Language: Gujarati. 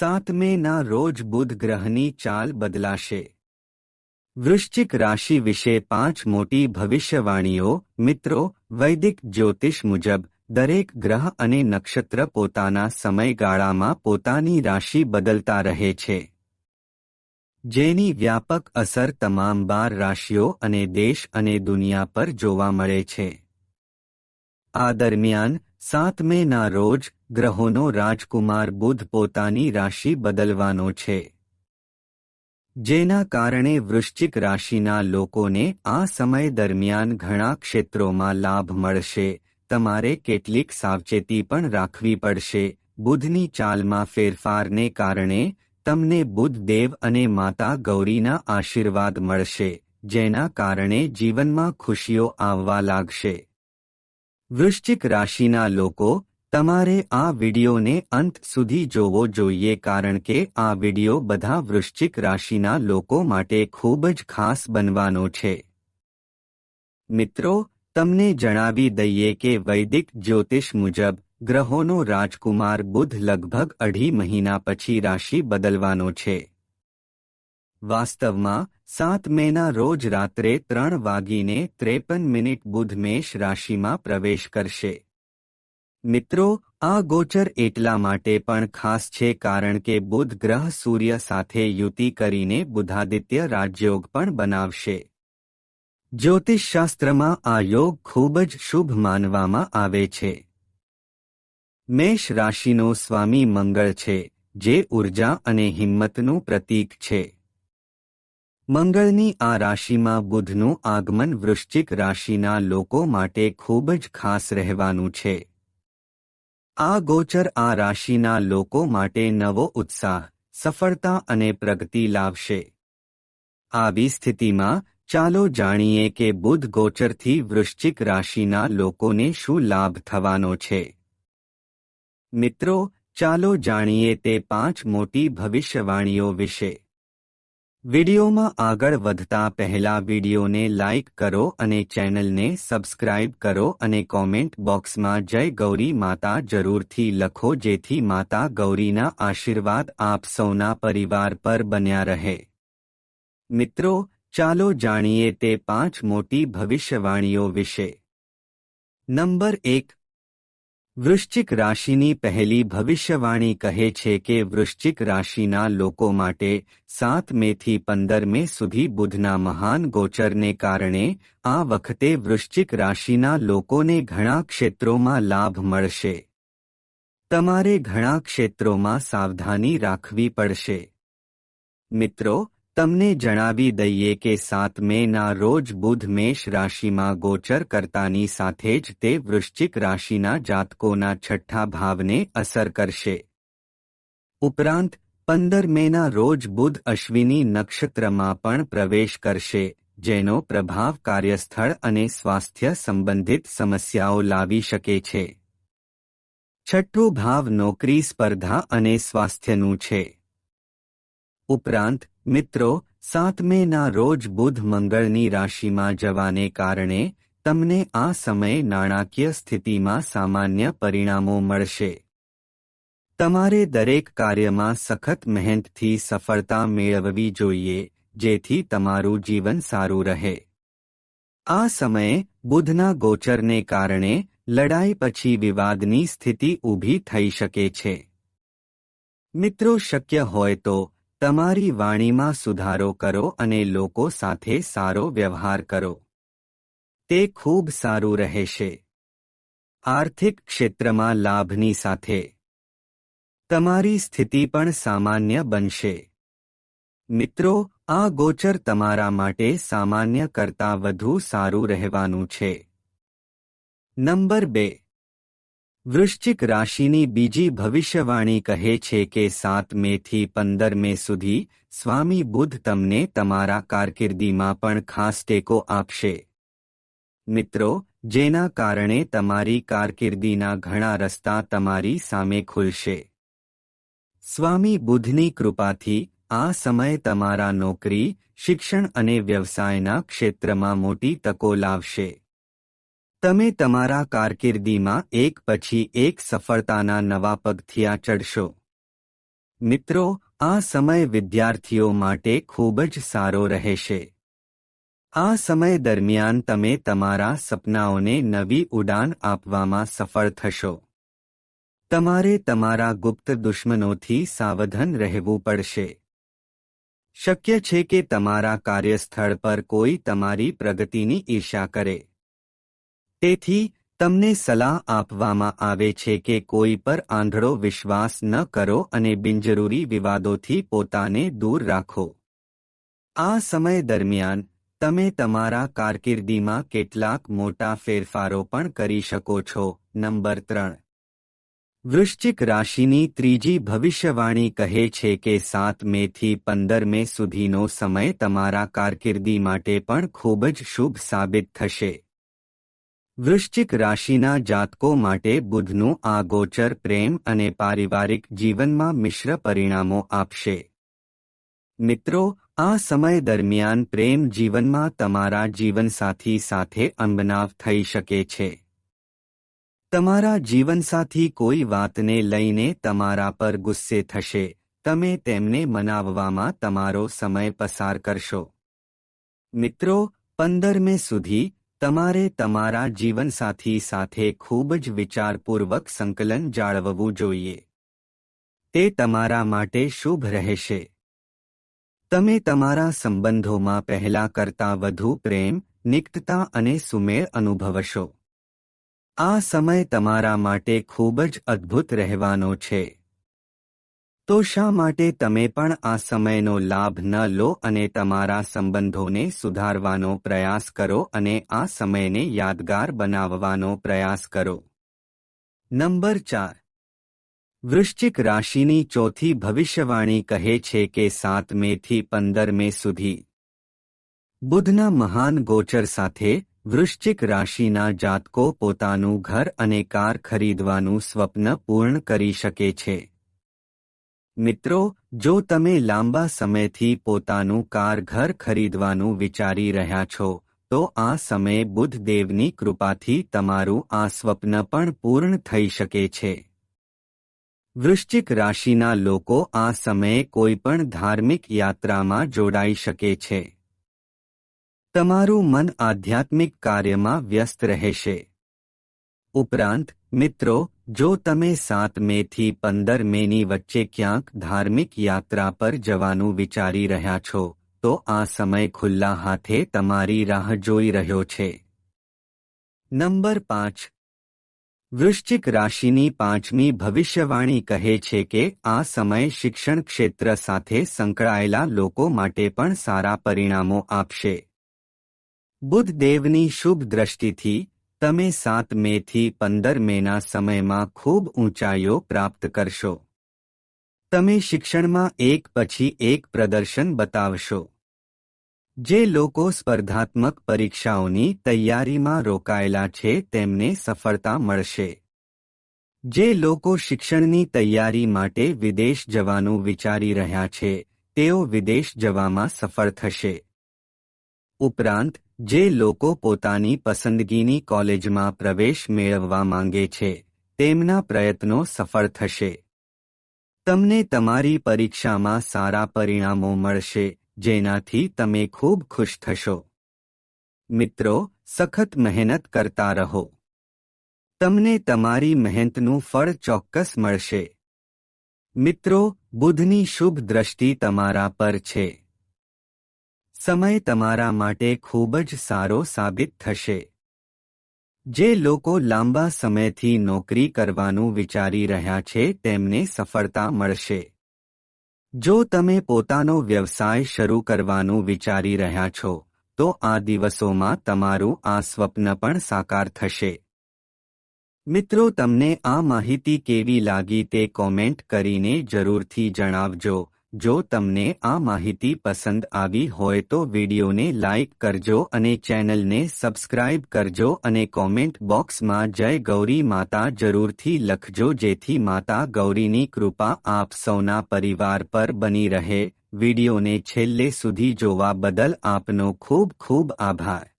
સાતમેના રોજ બુધ ગ્રહની ચાલ બદલાશે. વૃશ્ચિક રાશિ વિશે પાંચ મોટી ભવિષ્યવાણીઓ, મિત્રો, વૈદિક જ્યોતિષ મુજબ, દરેક ગ્રહ અને નક્ષત્ર પોતાના સમયગાળામાં પોતાની રાશિ બદલતા રહે છે. જેની વ્યાપક અસર તમામ બાર રાશિઓ અને દેશ અને દુનિયા પર જોવા મળે છે. આ દરમિયાન સાત મેના રોજ ગ્રહોનો રાજકુમાર બુધ પોતાની રાશિ બદલવાનો છે. જેના કારણે વૃશ્ચિક રાશિના લોકોને આ સમય દરમિયાન ઘણા ક્ષેત્રોમાં લાભ મળશે. તમારે કેટલીક સાવચેતી પણ રાખવી પડશે. બુધની ચાલમાં ફેરફારને કારણે તમને બુધદેવ અને માતા ગૌરીના આશીર્વાદ મળશે, જેના કારણે જીવનમાં ખુશીઓ આવવા લાગશે. વૃશ્ચિક રાશિના લોકો, તમારે આ વિડિયોને અંત સુધી જોવો જોઈએ કારણ કે આ વિડિયો બધા વૃશ્ચિક રાશિના લોકો માટે ખૂબ જ ખાસ બનવાનો છે. મિત્રો, તમને જણાવી દઈએ કે વૈદિક જ્યોતિષ મુજબ, ગ્રહોનો રાજકુમાર બુધ લગભગ અઢી મહિના પછી રાશિ બદલવાનો છે. વાસ્તવમાં, સાત મેના રોજ રાત્રે ત્રણ વાગીને ત્રેપન મિનિટ બુધ મેષ રાશિમાં પ્રવેશ કરશે. મિત્રો, આ ગોચર એટલા માટે પણ ખાસ છે કારણ કે બુધ ગ્રહ સૂર્ય સાથે યુતિ કરીને બુધાદિત્ય રાજયોગ પણ બનાવશે. જ્યોતિષશાસ્ત્રમાં આ યોગ ખૂબ જ શુભ માનવામાં આવે છે. મેષ રાશિનો સ્વામી મંગળ છે, જે ઊર્જા અને હિંમતનું પ્રતીક છે. મંગળની આ રાશિમાં બુધનું આગમન વૃશ્ચિક રાશિના લોકો માટે ખૂબ જ ખાસ રહેવાનું છે. આ ગોચર આ રાશિના લોકો માટે નવો ઉત્સાહ, સફળતા અને પ્રગતિ લાવશે. આવી સ્થિતિમાં ચાલો જાણીએ કે બુધ ગોચરથી વૃશ્ચિક રાશિના લોકોને શું લાભ થવાનો છે. મિત્રો, ચાલો જાણીએ તે પાંચ મોટી ભવિષ્યવાણીઓ વિશે. વિડિયોમાં આગળ વધતા પહેલા વિડિયોને લાઇક કરો અને ચેનલને સબસ્ક્રાઇબ કરો અને કોમેન્ટ બોક્સમાં જય ગૌરી માતા જરૂરથી લખો જેથી માતા ગૌરીના આશીર્વાદ આપ સૌના પરિવાર પર બન્યા રહે. મિત્રો, ચાલો જાણીએ તે પાંચ મોટી ભવિષ્યવાણીઓ વિશે. નંબર એક વૃશ્ચિક રાશિની પહેલી ભવિષ્યવાણી કહે છે કે વૃશ્ચિક રાશિના લોકો માટે સાત મેથી પંદર મે સુધી બુધના મહાન ગોચરને કારણે આ વખતે વૃશ્ચિક રાશિના લોકોને ઘણા ક્ષેત્રોમાં લાભ મળશે. તમારે ઘણા ક્ષેત્રોમાં સાવધાની રાખવી પડશે. મિત્રો તમને જણાવી દઈએ કે સાત મેના રોજ બુધ મેષ રાશિમાં ગોચર કરતાની સાથે જ તે વૃશ્ચિક રાશિના જાતકોના છઠ્ઠા ભાવને અસર કરશે. ઉપરાંત પંદર મેના રોજ બુધ અશ્વિની નક્ષત્રમાં પણ પ્રવેશ કરશે, જેનો પ્રભાવ કાર્યસ્થળ અને સ્વાસ્થ્ય સંબંધિત સમસ્યાઓ લાવી શકે છે. છઠ્ઠો ભાવ નોકરી સ્પર્ધા અને સ્વાસ્થ્યનું છે. ઉપરાંત મિત્રો, સાતમેના રોજ બુધ મંગળની રાશિમાં જવાને કારણે તમને આ સમયે નાણાકીય સ્થિતિમાં સામાન્ય પરિણામો મળશે. તમારે દરેક કાર્યમાં સખત મહેનતથી સફળતા મેળવવી જોઈએ, જેથી તમારું જીવન સારું રહે. આ સમયે બુધના ગોચરને કારણે લડાઈ પછી વિવાદની સ્થિતિ ઊભી થઈ શકે છે. મિત્રો, શક્ય હોય તો તમારી વાણીમાં સુધારો કરો અને લોકો સાથે સારો વ્યવહાર કરો. તે ખૂબ સારું રહેશે. આર્થિક ક્ષેત્રમાં લાભની સાથે. તમારી સ્થિતિ પણ સામાન્ય બનશે. મિત્રો, આ ગોચર તમારા માટે સામાન્ય કરતાં વધુ સારું રહેવાનું છે. નંબર બે. વૃશ્ચિક રાશિની બીજી ભવિષ્યવાણી કહે છે કે સાત મેથી પંદર મે સુધી સ્વામી બુદ્ધ તમને તમારા કારકિર્દીમાં પણ ખાસ ટેકો આપશે. મિત્રો, જેના કારણે તમારી કારકિર્દીના ઘણા રસ્તા તમારી સામે ખુલશે. સ્વામી બુદ્ધની કૃપાથી આ સમય તમારા નોકરી, શિક્ષણ અને વ્યવસાયના ક્ષેત્રમાં મોટી તકો લાવશે. તમે તમારા કારકિર્દીમાં એક પછી એક સફળતાના નવા પગથિયા ચડશો. મિત્રો, આ સમય વિદ્યાર્થીઓ માટે ખૂબ જ સારો રહેશે. આ સમય દરમિયાન તમે તમારા સપનાઓને નવી ઉડાન આપવામાં સફળ થશો. તમારે તમારા ગુપ્ત દુશ્મનોથી સાવધાન રહેવું પડશે. શક્ય છે કે તમારા કાર્યસ્થળ પર કોઈ તમારી પ્રગતિની ઈર્ષા કરે. તેથી તમને સલાહ આપવામાં આવે છે કે કોઈ પર આંધળો વિશ્વાસ ન કરો અને બિનજરૂરી વિવાદોથી પોતાને દૂર રાખો. આ સમય દરમિયાન, તમે તમારા કારકિર્દીમાં કેટલાક મોટા ફેરફારો પણ કરી શકો છો. નંબર ત્રણ. વૃશ્ચિક રાશિની ત્રીજી ભવિષ્યવાણી કહે છે કે સાત મેથી પંદર મે સુધીનો સમય તમારા કારકિર્દી માટે પણ ખૂબ જ શુભ સાબિત થશે. વૃશ્ચિક રાશિના જાતકો માટે બુધનું આ ગોચર પ્રેમ અને પારિવારિક જીવનમાં મિશ્ર પરિણામો આપશે. મિત્રો, આ સમય દરમિયાન પ્રેમ જીવનમાં તમારા જીવનસાથી સાથે અંબનાવ થઈ શકે છે. તમારા જીવનસાથી કોઈ વાતને લઈને તમારા પર ગુસ્સે થશે. તમે તેમને મનાવવામાં તમારો સમય પસાર કરશો. મિત્રો, પંદરમે સુધી તમારે તમારા જીવનસાથી સાથે ખૂબ જ વિચારપૂર્વક સંકલન જાળવવું જોઈએ. તે તમારા માટે શુભ રહેશે. તમે તમારા સંબંધોમાં પહેલા કરતાં વધુ પ્રેમ, નિકટતા અને સુમેળ અનુભવશો. આ સમય તમારા માટે ખૂબ જ અદ્ભુત રહેવાનો છે. તો શા માટે તમે પણ આ સમયનો લાભ ન લો અને તમારા સંબંધોને સુધારવાનો પ્રયાસ કરો અને આ સમયને યાદગાર બનાવવાનો પ્રયાસ કરો? નંબર ચાર. વૃશ્ચિક રાશિની ચોથી ભવિષ્યવાણી કહે છે કે સાત મેથી પંદર મે સુધી. બુધના મહાન ગોચર સાથે વૃશ્ચિક રાશિના જાતકો પોતાનું ઘર અને કાર ખરીદવાનું સ્વપ્ન પૂર્ણ કરી શકે છે. મિત્રો, જો તમે લાંબા સમયથી પોતાનું કાર ઘર ખરીદવાનું વિચારી રહ્યા છો, તો આ સમયે બુધદેવની કૃપાથી તમારું આ સ્વપ્ન પણ પૂર્ણ થઈ શકે છે. વૃશ્ચિક રાશિના લોકો આ સમયે કોઈપણ ધાર્મિક યાત્રામાં જોડાઈ શકે છે. તમારું મન આધ્યાત્મિક કાર્યમાં વ્યસ્ત રહેશે. ઉપરાંત મિત્રો, જો તમે સાત મેથી પંદર મેની વચ્ચે ક્યાંક ધાર્મિક યાત્રા પર જવાનું વિચારી રહ્યા છો, તો આ સમય ખુલ્લા હાથે તમારી રાહ જોઈ રહ્યો છે. નંબર પાંચ. વૃશ્ચિક રાશિની પાંચમી ભવિષ્યવાણી કહે છે કે આ સમય શિક્ષણ ક્ષેત્ર સાથે સંકળાયેલા લોકો માટે પણ સારા પરિણામો આપશે. બુદ્ધદેવની શુભ દ્રષ્ટિથી તમે સાત મેથી પંદર મેના સમયમાં ખૂબ ઊંચાઈઓ પ્રાપ્ત કરશો. તમે શિક્ષણમાં એક પછી એક પ્રદર્શન બતાવશો. જે લોકો સ્પર્ધાત્મક પરીક્ષાઓની તૈયારીમાં રોકાયેલા છે તેમને સફળતા મળશે. જે લોકો શિક્ષણની તૈયારી માટે વિદેશ જવાનું વિચારી રહ્યા છે, તેઓ વિદેશ જવામાં સફળ થશે. ઉપરાંત જે લોકો પોતાની પસંદગીની કોલેજમાં પ્રવેશ મેળવવા માંગે છે, તેમના પ્રયત્નો સફળ થશે. તમને તમારી પરીક્ષામાં સારા પરિણામો મળશે, જેનાથી તમે ખૂબ ખુશ થશો. મિત્રો, સખત મહેનત કરતા રહો. તમને તમારી મહેનતનું ફળ ચોક્કસ મળશે. મિત્રો, બુધની શુભ દ્રષ્ટિ તમારા પર છે. સમય તમારા માટે ખૂબ જ સારો સાબિત થશે. જે લોકો લાંબા સમયથી નોકરી કરવાનું વિચારી રહ્યા છે, તેમને સફળતા મળશે. જો તમે પોતાનો વ્યવસાય શરૂ કરવાનું વિચારી રહ્યા છો, તો આ દિવસોમાં તમારું આ સ્વપ્ન પણ સાકાર થશે. મિત્રો, તમને આ માહિતી કેવી લાગી તે કોમેન્ટ કરીને જરૂરથી જણાવજો. જો તમને આ માહિતી પસંદ આવી હોય તો વિડીયોને લાઇક કરજો અને ચેનલને સબસ્ક્રાઇબ કરજો અને કોમેન્ટ બોક્સમાં જય ગૌરી માતા જરૂરથી લખજો જેથી માતા ગૌરીની કૃપા આપ સૌના પરિવાર પર બની રહે. વિડીયોને છેલ્લે સુધી જોવા બદલ આપનો ખૂબ ખૂબ આભાર.